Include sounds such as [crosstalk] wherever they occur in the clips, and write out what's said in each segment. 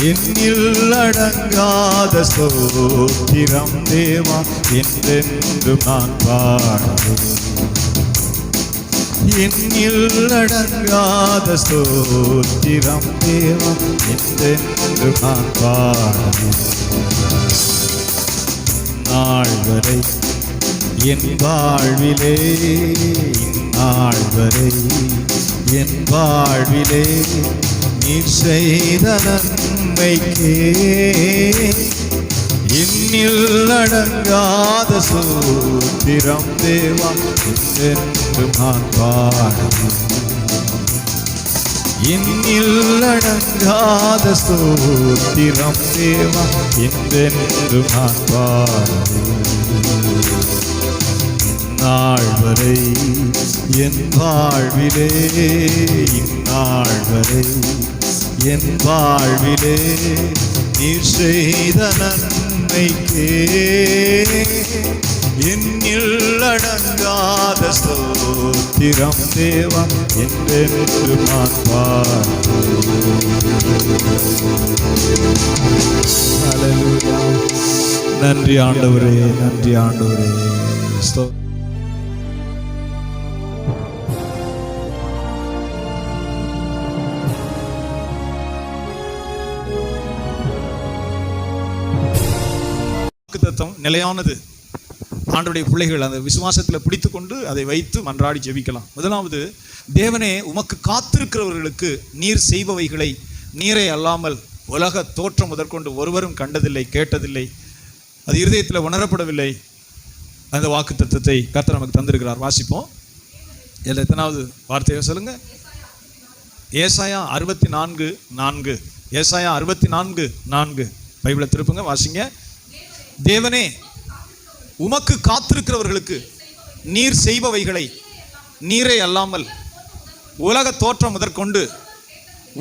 என்னில் அடங்காத சோத்திரம் தேவா என்றென்றும் நான் பாடுவேன். என்னில் அடங்காத சோத்திரம் தேவா என்றென்றும் நான் பாடுவேன். நாள் வரை என் வாழ்விலே நாள் வரை என் வாழ்விலே நீர் செய்த நன்மைக்கே. இன்னில் அடங்காத சூத்திரம் தேவா என்று நான் பாடுவேன். இன்னில் அடங்காத சூத்திரம் தேவா என்றென்று நான் பாடுவேன். இந்நாள் வரை என் வாழ்விலே இந்நாள் வரை என் வாழ்விலே நீர் செய்த நன்மைக்கே என்னில் அடங்காத ஸ்தோத்திரம் தேவா என்றென்று நான் நன்றி ஆண்டவரே நன்றி ஆண்டவரே. ஸ்தோ நிலையானது. ஆண்டுடைய பிள்ளைகள் அந்த விசுவாசத்தில் பிடித்துக்கொண்டு அதை வைத்து மன்றாடி ஜெபிக்கலாம். முதலாவது தேவனே உமக்கு காத்திருக்கிறவர்களுக்கு நீர் செய்பவைகளை நீரை அல்லாமல் உலக தோற்றம் முதற்கொண்டு ஒருவரும் கண்டதில்லை கேட்டதில்லை. அது இருதயத்தில் உணரப்படவில்லை. அந்த வாக்கு தத்துவத்தை கர்த்தர் நமக்கு தந்திருக்கிறார். வாசிப்போம். இதில் எத்தனாவது வார்த்தையை சொல்லுங்க? ஏசாயா அறுபத்தி நான்கு நான்கு. ஏசாயா அறுபத்தி நான்கு நான்கு. பைபிளை திருப்புங்க வாசிங்க. தேவனே உமக்கு காத்திருக்கிறவர்களுக்கு நீர் செய்பவைகளை நீரை அல்லாமல் உலக தோற்றம் முதற்கொண்டு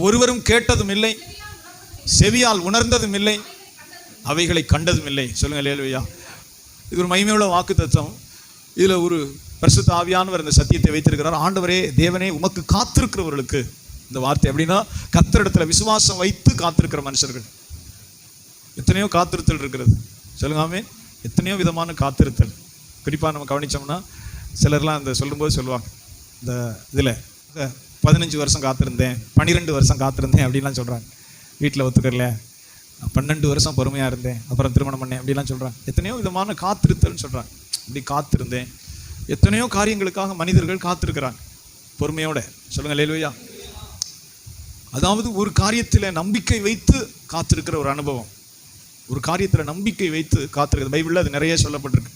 ஒருவரும் கேட்டதும் இல்லை செவியால் உணர்ந்ததும் இல்லை அவைகளை கண்டதும் இல்லை சொல்லுங்கள் லேலுவையா இது ஒரு மகிமையுள்ள வாக்கு தத்துவம் இதில் ஒரு பரிசுத்த ஆவியானவர் இந்த சத்தியத்தை வைத்திருக்கிறார். ஆண்டவரே தேவனே உமக்கு காத்திருக்கிறவர்களுக்கு இந்த வார்த்தை எப்படின்னா கத்தரிடத்தில் விசுவாசம் வைத்து காத்திருக்கிற மனுஷர்கள். எத்தனையோ காத்திருத்தல் இருக்கிறது. சொல்லுங்க ஆமே எத்தனையோ விதமான காத்திருத்தல். குறிப்பாக நம்ம கவனிச்சோம்னா சிலர்லாம் அந்த சொல்லும்போது சொல்லுவாங்க இந்த இதில் பதினஞ்சு வருஷம் காத்திருந்தேன் பன்னிரெண்டு வருஷம் காத்திருந்தேன் அப்படின்லாம் சொல்கிறாங்க வீட்டில் ஒத்துக்கல பன்னெண்டு வருஷம் பொறுமையாக இருந்தேன் அப்புறம் திருமணம் பண்ணேன் அப்படிலாம் சொல்கிறாங்க எத்தனையோ விதமான காத்திருத்தல்னு சொல்கிறாங்க இப்படி காத்திருந்தேன். எத்தனையோ காரியங்களுக்காக மனிதர்கள் காத்திருக்கிறாங்க. பொறுமையோட. சொல்லுங்கள் லேலுவையா அதாவது ஒரு காரியத்தில் நம்பிக்கை வைத்து காத்திருக்கிற ஒரு அனுபவம். ஒரு காரியத்தில் நம்பிக்கை வைத்து காத்திருக்கிறது. பைபிளில் அது நிறைய சொல்லப்பட்டிருக்கு.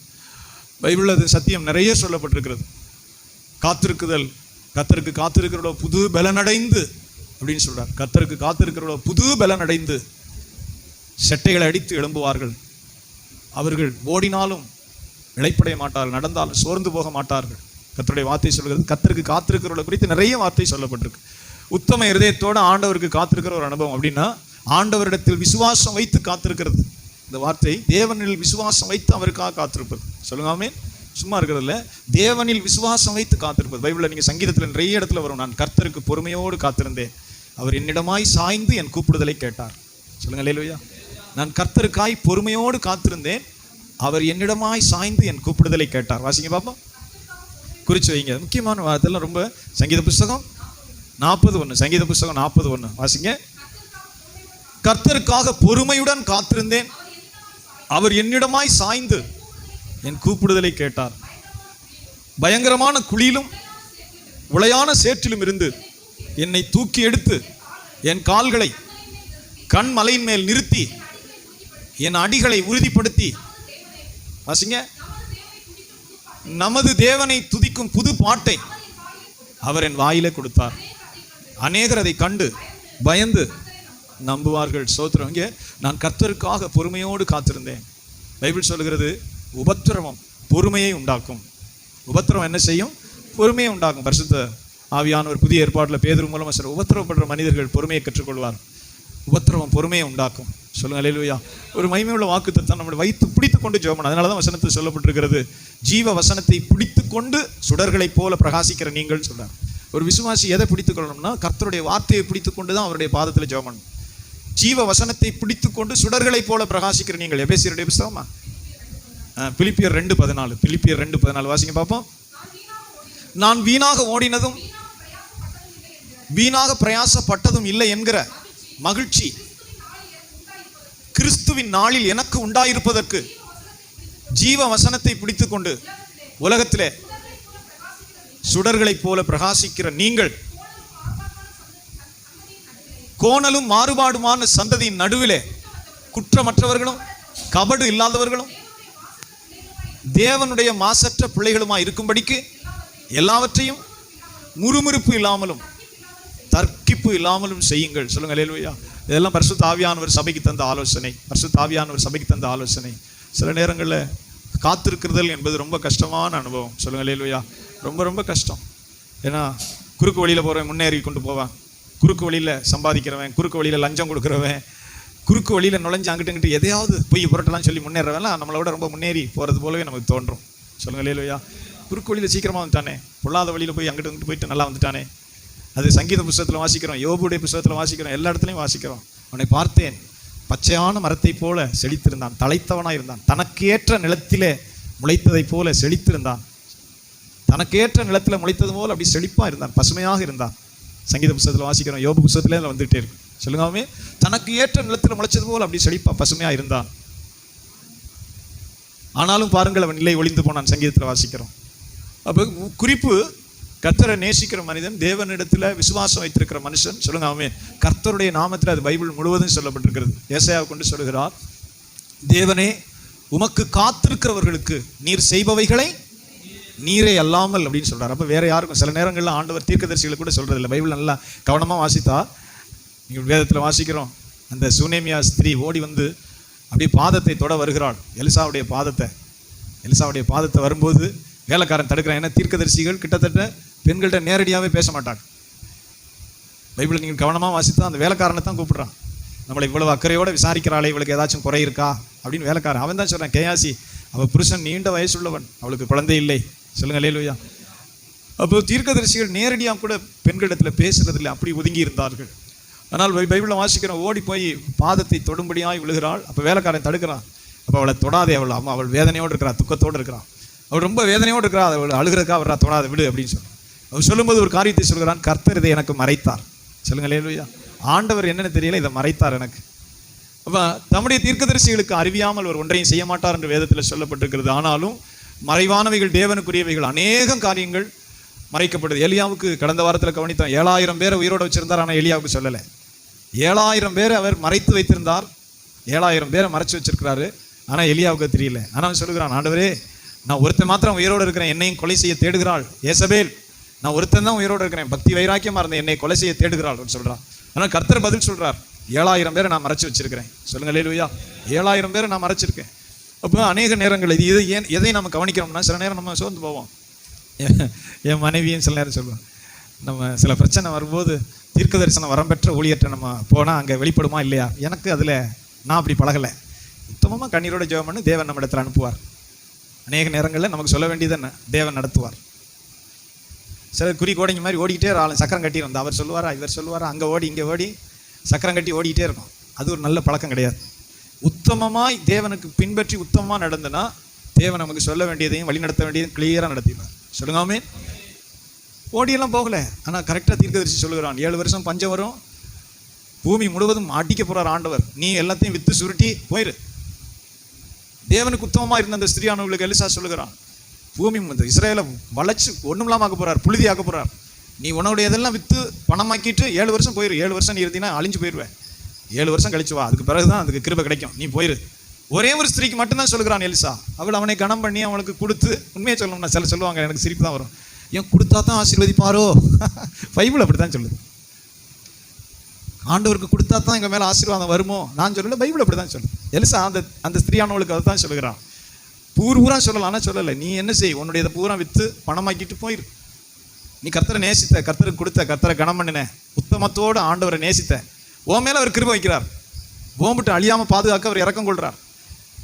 பைபிளில் அது சத்தியம் நிறைய சொல்லப்பட்டிருக்கிறது. காத்திருக்குதல் கத்தருக்கு காத்திருக்கிறோட புது பலனடைந்து அப்படின்னு சொல்கிறார் கத்தருக்கு காத்திருக்கிறோட புது பலனடைந்து செட்டைகளை அடித்து எழும்புவார்கள். அவர்கள் ஓடினாலும் இழைப்படைய மாட்டார்கள் நடந்தாலும் சோர்ந்து போக மாட்டார்கள். கத்தருடைய வார்த்தை சொல்கிறது கத்தருக்கு காத்திருக்கிறவர்களை குறித்து நிறைய வார்த்தை சொல்லப்பட்டிருக்கு. உத்தம இருதயத்தோடு ஆண்டவருக்கு காத்திருக்கிற ஒரு அனுபவம் அப்படின்னா ஆண்டவரிடத்தில் விசுவாசம் வைத்து காத்திருக்கிறது. இந்த வார்த்தை தேவனில் விசுவாசம் வைத்து அவருக்காக காத்திருப்பது. சொல்லுங்காமே சும்மா இருக்கிறதுல தேவனில் விசுவாசம் வைத்து காத்திருப்பது. பைபிளில் நீங்கள் சங்கீதத்தில் நிறைய இடத்துல வரும். நான் கர்த்தருக்கு பொறுமையோடு காத்திருந்தேன். அவர் என்னிடமாய் சாய்ந்து என் கூப்பிடுதலை கேட்டார். சொல்லுங்கள் லேலுயா நான் கர்த்தருக்காய் பொறுமையோடு காத்திருந்தேன். அவர் என்னிடமாய் சாய்ந்து என் கூப்பிடுதலை கேட்டார். வாசிங்க பாப்பா குறிச்சு வைங்க. முக்கியமான வார்த்தைலாம் ரொம்ப சங்கீத புஸ்தகம் நாற்பது ஒன்று சங்கீத புஸ்தகம் நாற்பது ஒன்று வாசிங்க. கர்த்தருக்காக பொறுமையுடன் காத்திருந்தேன். அவர் என்னிடமாய் சாய்ந்து என் கூப்பிடுதலை கேட்டார். பயங்கரமான குழியிலும் உளையான சேற்றிலும் இருந்து என்னை தூக்கி எடுத்து என் கால்களை கண் மலையின் மேல் நிறுத்தி என் அடிகளை உறுதிப்படுத்தி. வாசிங்க. நமது தேவனை துதிக்கும் புது பாட்டை அவர் என் வாயிலே கொடுத்தார். அநேகர் அதை கண்டு பயந்து நம்புவார்கள். சோத்திரம் இங்கே நான் கர்த்தருக்காக பொறுமையோடு காத்திருந்தேன். பைபிள் சொல்லுகிறது உபத்திரவம் பொறுமையை உண்டாக்கும். உபத்திரவம் என்ன செய்யும்? பொறுமையை உண்டாக்கும். பரிசுத்த ஒரு புதிய ஏற்பாட்டில் பேதர் மூலமாக சார் உபத்திரவப்படுற மனிதர்கள் பொறுமையை கற்றுக்கொள்வார். உபத்திரவம் பொறுமையை உண்டாக்கும். சொல்லுங்க அலையிலுயா ஒரு மகிமையுள்ள வாக்கு தத்தம் நம்மளை வைத்து பிடித்து கொண்டு ஜெபம் அதனால தான் வசனத்தில் சொல்லப்பட்டிருக்கிறது ஜீவ வசனத்தை பிடித்து கொண்டு சுடர்களைப் போல பிரகாசிக்கிற நீங்கள் சொல்கிறார் ஒரு விசுவாசி எதை பிடித்துக் கொள்ளணும்னா கர்த்தருடைய வார்த்தையை பிடித்து கொண்டு தான் அவருடைய பாதத்தில் ஜெபம் ஜீவ வசனத்தை பிடித்துக்கொண்டு சுடர்களைப் போல பிரகாசிக்கிற நீங்கள் எபேசியருடைய புஸ்தகமா? பிலிப்பியர் ரெண்டு பதினாலு. பிலிப்பியர் ரெண்டு பதினாலு வாசிங்க பார்ப்போம். நான் வீணாக ஓடினதும் வீணாக பிரயாசப்பட்டதும் இல்லை என்கிற மகிழ்ச்சி கிறிஸ்துவின் நாளில் எனக்கு உண்டாயிருப்பதற்கு ஜீவ வசனத்தை பிடித்துக்கொண்டு உலகத்திலே சுடர்களைப் போல பிரகாசிக்கிற நீங்கள் கோணலும் மாறுபாடுமான சந்ததியின் நடுவிலே குற்றமற்றவர்களும் கபடு இல்லாதவர்களும் தேவனுடைய மாசற்ற பிள்ளைகளுமா இருக்கும்படிக்கு எல்லாவற்றையும் முறுமுறுப்பு இல்லாமலும் தர்க்கிப்பு இல்லாமலும் செய்யுங்கள். சொல்லுங்க லேலுயா இதெல்லாம் பரிசு தாவியானவர் சபைக்கு தந்த ஆலோசனை. பரிசு தாவியானவர் சபைக்கு தந்த ஆலோசனை. சில நேரங்களில் காத்திருக்கிறதல் என்பது ரொம்ப கஷ்டமான அனுபவம். சொல்லுங்கள் லேலுயா ரொம்ப ரொம்ப கஷ்டம். ஏன்னா குறுக்கு வழியில் போகிறவன் முன்னேறி கொண்டு போவான். குறுக்கு வழியில் சம்பாதிக்கிறவன் குறுக்கு வழியில் லஞ்சம் கொடுக்குறவன் குறுக்கு வழியில் நுழைஞ்சு அங்கிட்டு இங்கிட்டு எதையாவது பொய் புரட்டலாம் சொல்லி முன்னேறவெல்லாம் விட ரொம்ப முன்னேறி போகிறது போலவே நமக்கு தோன்றும். சொல்லுங்க இல்லையா குறுக்கு வழியில் சீக்கிரமாக வந்துட்டானே. பொல்லாத வழியில் போய் அங்கிட்டு இங்கிட்டு போயிட்டு நல்லா வந்துட்டானே. அது சங்கீத புஸ்தகத்தில் வாசிக்கிறோம் யோபுடைய புஸ்தகத்தில் வாசிக்கிறோம் எல்லா இடத்துலையும் வாசிக்கிறோம். அவனை பார்த்தேன். பச்சையான மரத்தைப் போல செழித்திருந்தான். தலைத்தவனாக இருந்தான். தனக்கேற்ற நிலத்திலே முளைத்ததைப் போல செழித்திருந்தான். தனக்கேற்ற நிலத்தில் முளைத்தது போல் அப்படி செழிப்பாக இருந்தான். பசுமையாக இருந்தான். சங்கீத புத்தகத்தில் வாசிக்கிறோம். யோபு புஸ்தகத்திலே அதில் வந்துகிட்டே இருக்கு. சொல்லுங்காமே தனக்கு ஏற்ற நிலத்தில் முளைச்சது போல அப்படி செழிப்பா பசுமையாக இருந்தான் ஆனாலும் பாருங்கள் அவன் நிலை ஒளிந்து போனான் சங்கீதத்தில் வாசிக்கிறோம். அப்போ குறிப்பு கர்த்தரை நேசிக்கிற மனிதன் தேவனிடத்தில் விசுவாசம் வைத்திருக்கிற மனுஷன் சொல்லுங்க அவன் கர்த்தருடைய நாமத்தில் அது பைபிள் முழுவதும் சொல்லப்பட்டிருக்கிறது. ஏசையாவை கொண்டு சொல்கிறார் தேவனே உமக்கு காத்திருக்கிறவர்களுக்கு நீர் செய்பவைகளை நீரே அல்லாமல் அப்படின்னு சொல்கிறார் அப்போ வேறு யாருக்கும் சில நேரங்களில் ஆண்டவர் தீர்க்கதரிசிகளை கூட சொல்கிறது இல்லை பைபிள் நல்லா கவனமாக வாசித்தா நீங்கள் வேதத்தில் வாசிக்கிறோம். அந்த சுனேமியா ஸ்திரீ ஓடி வந்து அப்படியே பாதத்தை தொட வருகிறாள். எலிசாவுடைய பாதத்தை. எலிசாவுடைய பாதத்தை வரும்போது வேலைக்காரன் தடுக்கிறான். ஏன்னா தீர்க்கதரிசிகள் கிட்டத்தட்ட பெண்கள்கிட்ட நேரடியாகவே பேச மாட்டாங்க. பைபிளை நீங்கள் கவனமாக வாசித்தா அந்த வேலைக்காரனை தான் கூப்பிட்றான். நம்மளை இவ்வளவு அக்கறையோடு விசாரிக்கிறாளே இவளுக்கு ஏதாச்சும் குறை இருக்கா? அப்படின்னு வேலைக்காரன் அவன் தான் சொல்கிறான் கேயாசி அவள் புருஷன் நீண்ட வயசுள்ளவன் அவளுக்கு குழந்தை இல்லை. சொல்லுங்க லேலுயா அப்போ தீர்க்கதரிசிகள் நேரடியாக கூட பெண்களிடத்தில் பேசுறதில்லை அப்படி ஒதுங்கி இருந்தார்கள். ஆனால் பைபிளில் பைபிளை வாசிக்கிறோம் ஓடி போய் பாதத்தை தொடும்படியாய் விழுகிறாள் அப்போ வேலைக்காரன் தடுக்கிறான். அப்போ அவளை தொடாதே அவள் அம்மா அவள் வேதனையோடு இருக்கிறா துக்கத்தோடு இருக்கிறான். அவள் ரொம்ப வேதனையோடு இருக்கிறா அவள் அழுகிறக்கா அவரா தொடாத விடு அப்படின்னு சொல்லி அவள் சொல்லும்போது ஒரு காரியத்தை சொல்கிறான் கர்த்தர் இதை எனக்கு மறைத்தார். சொல்லுங்க லேலுயா ஆண்டவர் என்னென்னு தெரியல இதை மறைத்தார் எனக்கு. அப்போ தம்முடைய தீர்க்கதரிசிகளுக்கு அறிவியாமல் அவர் ஒன்றையும் செய்ய மாட்டார் என்று வேதத்தில் சொல்லப்பட்டிருக்கிறது. ஆனாலும் மறைவானவைகள் தேவனுக்குரியவைகள் அநேகம் காரியங்கள் மறைக்கப்படுது. எலியாவுக்கு கடந்த வாரத்தில் கவனித்தோம் ஏழாயிரம் பேரை உயிரோடு வச்சிருந்தார் ஆனால் எலியாவுக்கு சொல்லலை. ஏழாயிரம் பேர் அவர் மறைத்து வைத்திருந்தார். ஏழாயிரம் பேரை மறைச்சு வச்சிருக்கிறாரு. ஆனால் எலியாவுக்கு தெரியல. ஆனால் அவன் சொல்லுகிறான் ஆண்டவரே நான் ஒருத்தன் மாத்திரம் உயிரோடு இருக்கிறேன். என்னையும் கொலை செய்ய தேடுகிறாள். ஏசபேல் நான் ஒருத்தன் தான் உயிரோடு இருக்கிறேன். பக்தி வைராக்கியமாக இருந்த என்னை கொலை செய்ய தேடுகிறாள். அப்படின்னு சொல்கிறான் ஆனால் கர்த்தர் பதில் சொல்கிறார் ஏழாயிரம் பேரை நான் மறைச்சு வச்சிருக்கிறேன். சொல்லுங்கள் லேலுயா ஏழாயிரம் பேரை நான் மறைச்சிருக்கேன். அப்போ அநேக நேரங்கள் இது இதை ஏன் எதை நம்ம கவனிக்கிறோம்னா சில நேரம் நம்ம சோர்ந்து போவோம். என் என் மனைவியும் சில நேரம் சொல்லுவோம் நம்ம சில பிரச்சனை வரும்போது தீர்க்க தரிசனம் வரம்பெற்ற ஊழியற்ற நம்ம போனால் அங்கே வெளிப்படுமா இல்லையா? எனக்கு அதில் நான் அப்படி பழகலை. உத்தமமாக கண்ணீரோட ஜெபம் பண்ணி தேவன் நம்ம இடத்துல அனுப்புவார். அநேக நேரங்களில் நமக்கு சொல்ல வேண்டியது என்ன? தேவன் நடத்துவார். சில குறி கோடைங்க மாதிரி ஓடிக்கிட்டே ஆளும் சக்கரம் கட்டி அவர் சொல்லுவாரா? இவர் சொல்லுவாரா? அங்கே ஓடி இங்கே ஓடி சக்கரம் கட்டி ஓடிக்கிட்டே இருக்கும் அது ஒரு நல்ல பழக்கம் கிடையாது. உத்தமமாய் தேவனுக்கு பின்பற்றி உத்தமமாக நடந்தனா தேவன் நமக்கு சொல்ல வேண்டியதையும் வழி நடத்த வேண்டியதையும் கிளியராக நடத்திடுவார். சொல்லுங்காமே ஓடியெல்லாம் போகல. ஆனால் கரெக்டாக தீர்க்கதரிசி சொல்லுகிறான் ஏழு வருஷம் பஞ்சம் வரும். பூமி முழுவதும் அடிக்க போகிறார் ஆண்டவர். நீ எல்லாத்தையும் வித்து சுருட்டி போயிரு. தேவனுக்கு உத்தமமாக இருந்த அந்த ஸ்திரியானவர்களுக்கு எலிசா சொல்லுகிறான் பூமி இஸ்ரேலை வளைச்சு ஒன்றும் இல்லாமல் ஆக்க போறார் புழுதி ஆக்க போறார். நீ உன்னுடைய இதெல்லாம் விற்று பணமாக்கிட்டு ஏழு வருஷம் போயிரு. ஏழு வருஷம் நீ இருந்தீங்கன்னா அழிஞ்சு போயிடுவேன் ஏழு வருஷம் கழிச்சு வா. அதுக்கு பிறகுதான் அதுக்கு கிருப கிடைக்கும். நீ போயிரு. ஒரே ஒரு ஸ்திரீக்கு மட்டும்தான் சொல்லுகிறான் எலிசா. அவள் அவனை கணம் பண்ணி அவனுக்கு கொடுத்து உண்மையை சொல்லணும்னா சில சொல்லுவாங்க எனக்கு சிரிப்பு தான் வரும். ஏன் கொடுத்தா தான் ஆசீர்வதிப்பாரோ? [laughs] பைபிள் அப்படி தான் சொல்லுது. ஆண்டவருக்கு கொடுத்தா தான் எங்கள் மேலே ஆசீர்வாதம் வருமோ? நான் சொல்லல பைபிள் அப்படி தான் சொல்லுது. எலிசா அந்த அந்த ஸ்திரியானவளுக்கு அதை தான் சொல்லுகிறான் பூர்வூரா சொல்லலாம் ஆனால் சொல்லலை. நீ என்ன செய்? உன்னுடைய இதை பூரா விற்று பணமாக்கிட்டு போயிரு. நீ கர்த்தரை நேசித்த கர்த்தருக்கு கொடுத்த கர்த்தரை கணம் பண்ணின உத்தமத்தோடு ஆண்டவரை நேசித்த உன் மேலே அவர் கிருபை வைக்கிறார். ஓம்பிட்டு அழியாமல் பாதுகாக்க அவர் இறக்கம் கொள்கிறார்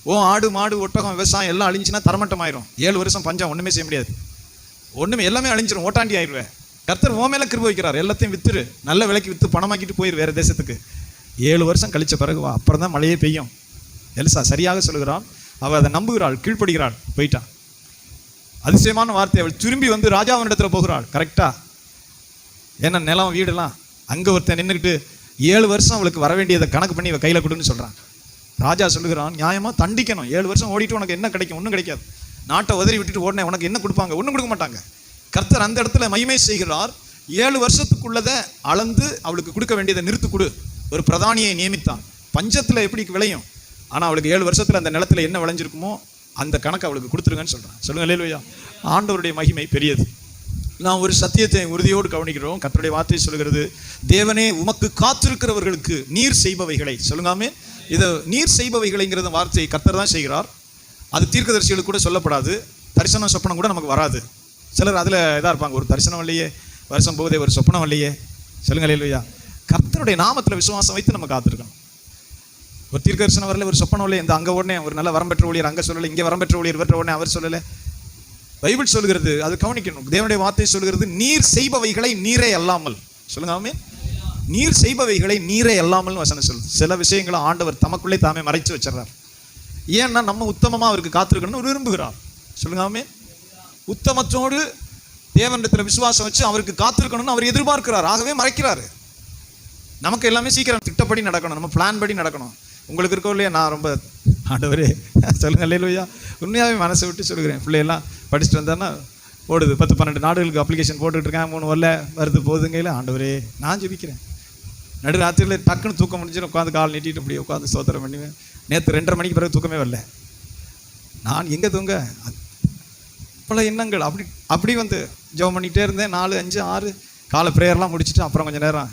ஓ ஆடு மாடு ஒட்டகம் விவசாயம் எல்லாம் அழிஞ்சுன்னா தரமட்டமாயிரும். ஏழு வருஷம் பஞ்சம் ஒன்றுமே செய்ய முடியாது. ஒன்றுமே எல்லாமே அழிஞ்சிரும். ஓட்டாண்டி ஆயிடுவேன். கர்த்தர் ஓ மேலே கிருப வைக்கிறார். எல்லாத்தையும் வித்துரு. நல்ல விலைக்கு விற்று பணமாக்கிட்டு போயிரு வேறு தேசத்துக்கு. ஏழு வருஷம் கழித்த பிறகு வா. அப்புறம் தான் மழையே பெய்யும். எலிசா சரியாக சொல்கிறான் அவள் அதை நம்புகிறாள். கீழ்ப்படுகிறாள். போயிட்டான். அதிசயமான வார்த்தை. அவள் திரும்பி வந்து ராஜாவினிடத்துல போகிறாள். கரெக்டாக ஏன்னா நிலம் வீடெல்லாம்? அங்கே ஒருத்தன் நின்றுக்கிட்டு ஏழு வருஷம் அவளுக்கு வர வேண்டியதை கணக்கு பண்ணி இவ கையில் கொடுன்னு சொல்கிறான் ராஜா சொல்லுகிறான் நியாயமாக தண்டிக்கணும். ஏழு வருஷம் ஓடிட்டு உனக்கு என்ன கிடைக்கும்? ஒன்றும் கிடைக்காது. நாட்டை உதறி விட்டுட்டு ஓடனே உனக்கு என்ன கொடுப்பாங்க? ஒன்றும் கொடுக்க மாட்டாங்க. கர்த்தர் அந்த இடத்துல மகிமை செய்கிறார். ஏழு வருஷத்துக்குள்ளதை அளந்து அவளுக்கு கொடுக்க வேண்டியதை நிறுத்து கொடு. ஒரு பிரதானியை நியமித்தான். பஞ்சத்தில் எப்படி விளையும்? ஆனால் அவளுக்கு ஏழு வருஷத்தில் அந்த நிலத்துல என்ன விளைஞ்சிருக்குமோ அந்த கணக்கு அவளுக்கு கொடுத்துருங்கன்னு சொல்கிறான் சொல்லுங்கள் இல்லையா ஆண்டவருடைய மகிமை பெரியது. நாம் ஒரு சத்தியத்தை உறுதியோடு கவனிக்கிறோம். கத்தருடைய வார்த்தை சொல்கிறது தேவனே உமக்கு காத்திருக்கிறவர்களுக்கு நீர் செய்பவைகளை சொல்லுங்காமே இதை நீர் செய்பவைகளைங்கிறத வார்த்தையை கத்தர் தான் செய்கிறார். அது தீர்க்கதரிசிகளுக்கு கூட சொல்லப்படாது. தரிசனம் சொப்பனம் கூட நமக்கு வராது. சிலர் அதில் இதாக இருப்பாங்க. ஒரு தரிசனம் இல்லையே வருஷம் போகுதே ஒரு சொப்பனம் இல்லையே. சொல்லுங்கள் இல்லையா கர்த்தருடைய நாமத்தில் விசுவாசம் வைத்து நம்ம காத்திருக்கணும். ஒரு தீர்க்கதரிசனம் வரல ஒரு சொப்பனம் இல்லை இந்த அங்கே உடனே ஒரு நல்ல வரம்பெற்ற ஊழியர் அங்கே சொல்லலை இங்கே வரம்பெற்ற ஊழியர் இவற்ற உடனே அவர் சொல்லலை. பைபிள் சொல்கிறது அது கவனிக்கணும். தேவனுடைய வார்த்தை சொல்கிறது நீர் செய்பவைகளை நீரே அல்லாமல். சொல்லுங்க ஆமே நீர் செய்பவைகளை நீரே அல்லாமல் வசனம் சொல்லு சில விஷயங்களை ஆண்டவர் தமக்குள்ளே தாமே மறைச்சு வச்சிடறார். ஏன்னா நம்ம உத்தமமாக அவருக்கு காத்திருக்கணும்னு விரும்புகிறார். சொல்லுங்க ஆமே உத்தமத்தோடு தேவனிடத்தில் விசுவாசம் வச்சு அவருக்கு காத்திருக்கணும்னு அவர் எதிர்பார்க்கிறார். ஆகவே மறைக்கிறாரு. நமக்கு எல்லாமே சீக்கிரம் திட்டப்படி நடக்கணும். நம்ம பிளான் படி நடக்கணும். உங்களுக்கு இருக்கோ இல்லையா நான் ரொம்ப ஆண்டவரே சொல்லுங்கள் இல்லையா உண்மையாகவே மனசை விட்டு சொல்லுகிறேன். பிள்ளையெல்லாம் படிச்சுட்டு வந்தான்னா ஓடுது. பத்து பன்னெண்டு நாடுகளுக்கு அப்ளிகேஷன் போட்டுக்கிட்டு இருக்கேன் மூணு வரல வருது போதுங்கையில் ஆண்டவரே நான் ஜெபிக்கிறேன். நடு ராத்திரியில் டக்குன்னு தூக்கம் முடிஞ்சு உட்காந்து கால் நீட்டிட்டு அப்படியே உட்காந்து சோதனை பண்ணுவேன். நேற்று ரெண்டரை மணிக்கு பிறகு தூக்கமே வரல. நான் எங்கே தூங்க? பல எண்ணங்கள். அப்படி அப்படி வந்து ஜெபம் பண்ணிக்கிட்டே இருந்தேன். நாலு அஞ்சு ஆறு. காலை ப்ரேயர்லாம் முடிச்சுட்டு அப்புறம் கொஞ்சம் நேரம்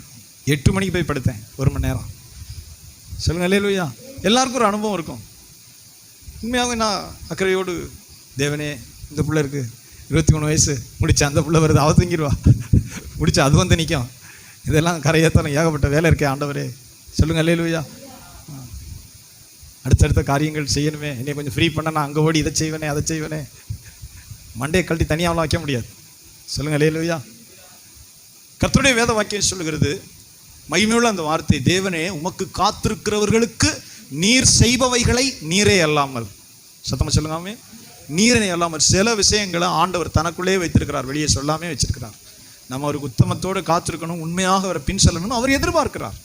எட்டு மணிக்கு போய் படுத்தேன். ஒரு மணி நேரம். சொல்லுங்கள் இல்லையா எல்லாருக்கும் ஒரு அனுபவம் இருக்கும். உண்மையாக நான் அக்கறையோடு தேவனே இந்த பிள்ளை இருக்குது இருபத்தி மூணு வயசு முடிச்ச அந்த பிள்ளை வருது அவ தூங்கிடுவா. [laughs] முடிச்சா அது வந்து நிற்கும் இதெல்லாம் கரையேத்தனம் ஏகப்பட்ட வேலை இருக்கே ஆண்டவரே. சொல்லுங்கள் இல்லையா அடுத்தடுத்த காரியங்கள் செய்யணுமே. என்னை கொஞ்சம் ஃப்ரீ பண்ண நான் அங்கே ஓடி இதை செய்வேனே அதை செய்வேனே. மண்டையை கழட்டி தனியாகலாம் வைக்க முடியாது. சொல்லுங்கள் இல்லையா கர்த்தருடைய வேத வாக்கியம் சொல்லுகிறது மகிமையுள்ள அந்த வார்த்தை தேவனே உமக்கு காத்திருக்கிறவர்களுக்கு நீர் செய்பவைகளை நீரே அல்லாமல். சத்தமாக சொல்லுங்காமே நீரே அல்லாமல் சில விஷயங்களை ஆண்டவர் தனக்குள்ளே வைத்திருக்கிறார் வெளியே சொல்லாமே வச்சிருக்கிறார். நம்ம அவருக்கு உத்தமத்தோடு காத்திருக்கணும் உண்மையாக அவரை பின் செல்லணும்னு அவர் எதிர்பார்க்கிறார்.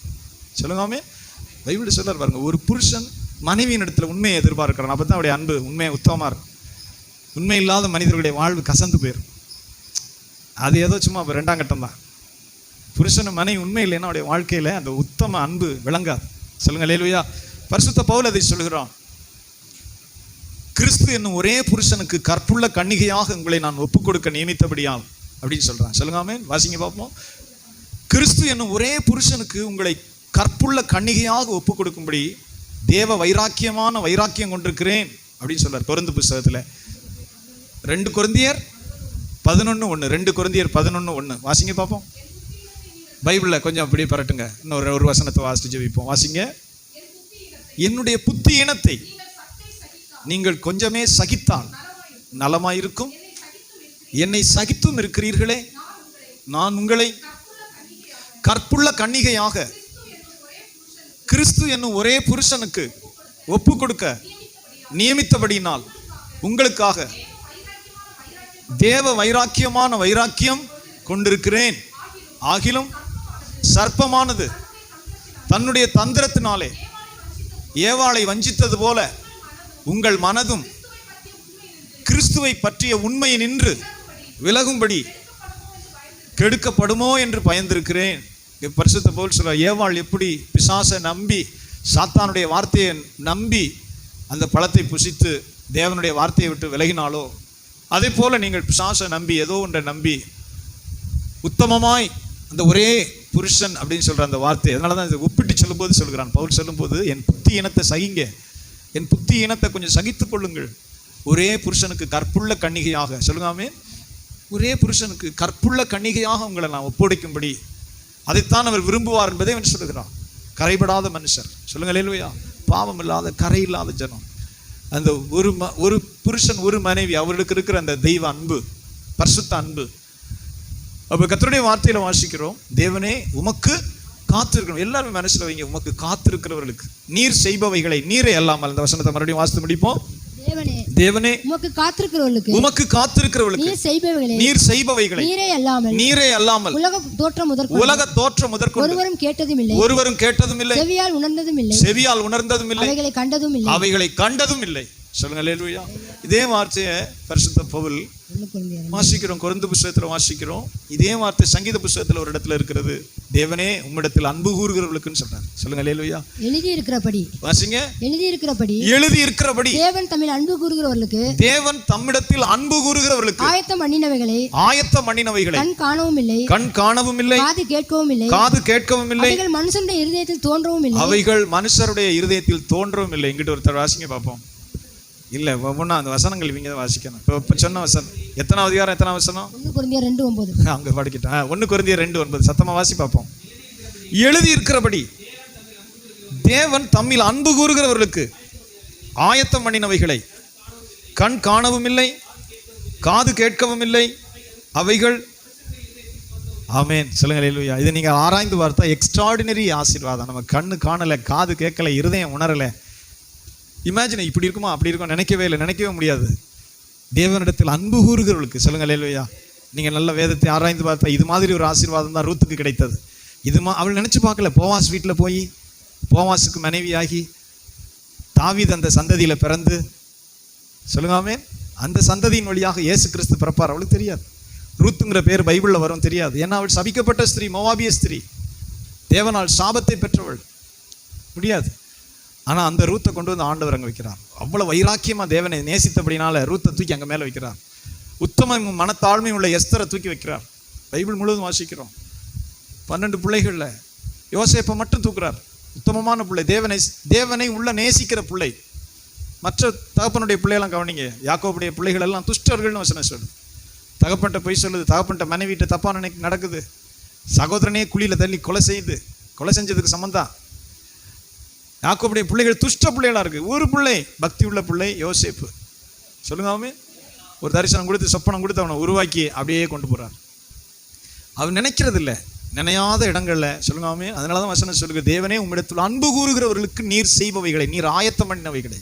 சொல்லுங்காமே பைபிள் சொல்லார் பாருங்க ஒரு புருஷன் மனைவியின் இடத்துல உண்மையை எதிர்பார்க்கிறான். அப்போ தான் அவருடைய அன்பு உண்மையை உத்தமமாக இருக்கும். உண்மை இல்லாத மனிதர்களுடைய வாழ்வு கசந்து போயிடும் அது ஏதோ சும்மா இப்போ ரெண்டாம் கட்டம் தான். புருஷன் மனைவி உண்மை இல்லைன்னா அவருடைய வாழ்க்கையில அந்த உத்தம அன்பு விளங்காது. சொல்லுங்க லேலுயா பரிசுத்த பவுல் அதை சொல்கிறான் கிறிஸ்து என்னும் ஒரே புருஷனுக்கு கற்புள்ள கன்னிகையாக உங்களை நான் ஒப்புக் கொடுக்க நியமித்தபடியால் அப்படின்னு சொல்றான். சொல்லுங்காமே வாசிங்க பார்ப்போம். கிறிஸ்து என்னும் ஒரே புருஷனுக்கு உங்களை கற்புள்ள கன்னிகையாக ஒப்புக் கொடுக்கும்படி தேவ வைராக்கியமான வைராக்கியம் கொண்டிருக்கிறேன் அப்படின்னு சொல்றார் கொருந்து புஸ்தகத்துல. ரெண்டு குருந்தியர் பதினொன்று ஒன்று ரெண்டு குருந்தியர் பதினொன்று ஒன்று வாசிங்க பார்ப்போம். பைபிளில் கொஞ்சம் அப்படியே பரட்டுங்க. இன்னொரு ஒரு வசனத்தை வாசித்து ஜெபிப்போம். வாசிங்க. என்னுடைய புத்தி இனத்தை நீங்கள் கொஞ்சமே சகித்தால் நலமாயிருக்கும். என்னை சகித்தும் இருக்கிறீர்களே நான் உங்களை கற்புள்ள கன்னிகையாக கிறிஸ்து என்னும் ஒரே புருஷனுக்கு ஒப்பு கொடுக்க நியமித்தபடியினால் உங்களுக்காக தேவ வைராக்கியமான வைராக்கியம் கொண்டிருக்கிறேன். ஆகிலும் சர்ப்பமானது தன்னுடைய தந்திரத்தினாலே ஏவாளை வஞ்சித்தது போல உங்கள் மனதும் கிறிஸ்துவை பற்றிய உண்மையை நின்று விலகும்படி கெடுக்கப்படுமோ என்று பயந்திருக்கிறேன். பரிசுத்த போல் சொல்ல ஏவாள் எப்படி பிசாசை நம்பி சாத்தானுடைய வார்த்தையை நம்பி அந்த பழத்தை புசித்து தேவனுடைய வார்த்தையை விட்டு விலகினாலோ அதே போல் நீங்கள் பிசாசை நம்பி ஏதோ ஒன்றை நம்பி உத்தமமாய் அந்த ஒரே புருஷன் அப்படின்னு சொல்கிற அந்த வார்த்தை அதனால தான் இதை ஒப்பிட்டு சொல்லும்போது சொல்கிறான் பவுல் சொல்லும்போது என் புத்தி இனத்தை சகிங்க. என் புத்தி இனத்தை கொஞ்சம் சகித்துக் கொள்ளுங்கள். ஒரே புருஷனுக்கு கற்புள்ள கன்னிகையாக சொல்லுங்காமே ஒரே புருஷனுக்கு கற்புள்ள கன்னிகையாக உங்களை நான் ஒப்படைக்கும்படி. அதைத்தான் அவர் விரும்புவார் என்பதை அவன் சொல்லுகிறான். கரைபடாத மனுஷர். சொல்லுங்கள் இல்லையா பாவம் இல்லாத கரை இல்லாத ஜனம். அந்த ஒரு ம ஒரு புருஷன் ஒரு மனைவி அவர்களுக்கு இருக்கிற அந்த தெய்வ அன்பு பரிசுத்த அன்பு அப்போ கர்த்தருடைய வார்த்தையில வாசிக்கிறோம். தேவனே உமக்கு காத்திருக்கணும். எல்லாரும் மனசுல வைங்க உமக்கு காத்திருக்கிறவர்களுக்கு. நீர் செய்பவைகளை நீரை அல்லாமல் அந்த வசனத்தை மறுபடியும் வாசித்து முடிப்போம். தேவனே உமக்கு காத்திருக்கிறவர்களுக்கு உமக்கு காத்திருக்கிறவர்களுக்கு நீர் செய்பவைகளை நீர் செய்பவைகளை நீரே அல்லாமல் நீரை அல்லாமல் உலக தோற்றம் முதற்கொண்டு உலக தோற்றம் முதற்கொண்டு ஒருவரும் கேட்டதும் இல்லை ஒருவரும் கேட்டதும் இல்லை செவியால் உணர்ந்ததும் இல்லை செவியால் உணர்ந்ததும் இல்லை அவைகளை கண்டதும் இல்லை அவைகளை கண்டதும் இல்லை சொல்லுங்க அல்லேலூயா இதே வார்த்தையை பரிசுத்த பவுல் வாசிக்கிறோம் குறைந்த புஸ்தகத்துல வாசிக்கிறோம். இதே வார்த்தை சங்கீத புஸ்தகத்துல ஒரு இடத்துல இருக்கிறது. தேவனே உம்மிடத்தில் அன்பு கூறுகிறவர்களுக்குன்னு சொல்றாரு. சொல்லுங்க அல்லேலூயா எழுதி இருக்கிறபடி வாசிங்க. எழுதி இருக்கிறபடி எழுதி இருக்கிறபடி தேவன் தமிழ் அன்பு கூறுகிறவர்களுக்கு தேவன் தம்மிடத்தில் அன்பு கூறுகிறவர்களுக்கு ஆயத்தம் பண்ணினவைகளை ஆயத்த மண்ணினவைகளை கண் காணவும் இல்லை கண் காணவும் இல்லை காது கேட்கவும் இல்லை காது கேட்கவும் இல்லை அவைகள் மனுஷனுடைய இருதயத்தில் தோன்றவும் இல்லை அவைகள் மனுஷருடைய இருதயத்தில் தோன்றவும் இல்லை இங்கிட்டு ஒருத்தர் வாசிங்க பார்ப்போம். இல்ல ஒவ்வொன்றா அந்த வசனங்கள் இவங்க தான் வாசிக்கணும். இப்போ இப்போ சொன்ன வசனம் எத்தனாவது அதிகாரம் எத்தனாவது வசனம்? ஒண்ணு குழந்தையார் ரெண்டு ஒன்பது. [laughs] அங்க படிக்கிட்டேன் ஒன்று குருந்திய ரெண்டு ஒன்பது. சத்தமா வாசி பார்ப்போம். எழுதி இருக்கிறபடி தேவன் தம்மில் அன்பு கூறுகிறவர்களுக்கு ஆயத்தம் பண்ணினவைகளை கண் காணவும் இல்லை காது கேட்கவும் இல்லை அவைகள் ஆமென். சொல்லுங்க அல்லேலூயா இதை நீங்க ஆராய்ந்து பார்த்தா எக்ஸ்ட்ராடினரி ஆசீர்வாதம். நம்ம கண்ணு காணல காது கேட்கல இருதயம் உணரல. இமேஜின் இப்படி இருக்குமா அப்படி இருக்கும் நினைக்கவே இல்லை நினைக்கவே முடியாது. தேவனிடத்தில் அன்பு கூறுகிறவர்களுக்கு சொல்லுங்கள் அல்லேலூயா நீங்கள் நல்ல வேதத்தை ஆராய்ந்து பார்த்தா இது மாதிரி ஒரு ஆசீர்வாதம் தான் ரூத்துக்கு கிடைத்தது. இது மா அவள் நினச்சி பார்க்கல போவாஸ் வீட்டில் போய் போவாஸுக்கு மனைவியாகி தாவீது அந்த சந்ததியில் பிறந்து சொல்லுங்க அந்த சந்ததியின் வழியாக இயேசு கிறிஸ்து பிறப்பார் அவளுக்கு தெரியாது. ரூத்துங்கிற பேர் பைபிளில் வரும் தெரியாது. ஏன்னா அவள் சபிக்கப்பட்ட ஸ்திரீ மோவாபிய ஸ்திரீ. தேவனால் சாபத்தை பெற்றவள். முடியாது. ஆனால் அந்த ரூத்தை கொண்டு வந்து ஆண்டவர் அங்கே வைக்கிறார். அவ்வளோ வைராக்கியமாக தேவனை நேசித்தபடினால ரூத்தை தூக்கி அங்கே மேலே வைக்கிறார். உத்தம மனத்தாழ்மை உள்ள எஸ்தரை தூக்கி வைக்கிறார். பைபிள் முழுவதும் வாசிக்கிறோம். பன்னெண்டு பிள்ளைகளில் யோசேப்பை மட்டும் தூக்குறார். உத்தமமான பிள்ளை தேவனை தேவனை உள்ள நேசிக்கிற பிள்ளை. மற்ற தகப்பனுடைய பிள்ளையெல்லாம் கவனிங்க. யாக்கோபுடைய பிள்ளைகள் எல்லாம் துஷ்டர்கள்னு வசனம் சொல்லுது. தகப்பன்ட்ட போய் சொல்லுது தகப்பன்ட்ட மனைவிட்ட தப்பான நினைக்க நடக்குது. சகோதரனே குழியில் தள்ளி கொலை செய்யுது கொலை செஞ்சதுக்கு சம்மந்தான் யாக்கோபுடைய பிள்ளைகள் துஷ்ட பிள்ளைகளாக இருக்குது ஒரு பிள்ளை பக்தி உள்ள பிள்ளை யோசேப்பு. சொல்லுங்க ஒரு தரிசனம் கொடுத்து சொப்பனம் கொடுத்து அவனை உருவாக்கி அப்படியே கொண்டு போறார். அவன் நினைக்கிறது இல்லை நினையாத இடங்களில் சொல்லுங்க அதனால தான் வசனம் சொல்லுங்க தேவனே உம்மிடத்தில் அன்பு கூறுகிறவர்களுக்கு நீர் செய்பவைகளை நீர் ஆயத்தம் பண்ணினவைகளை.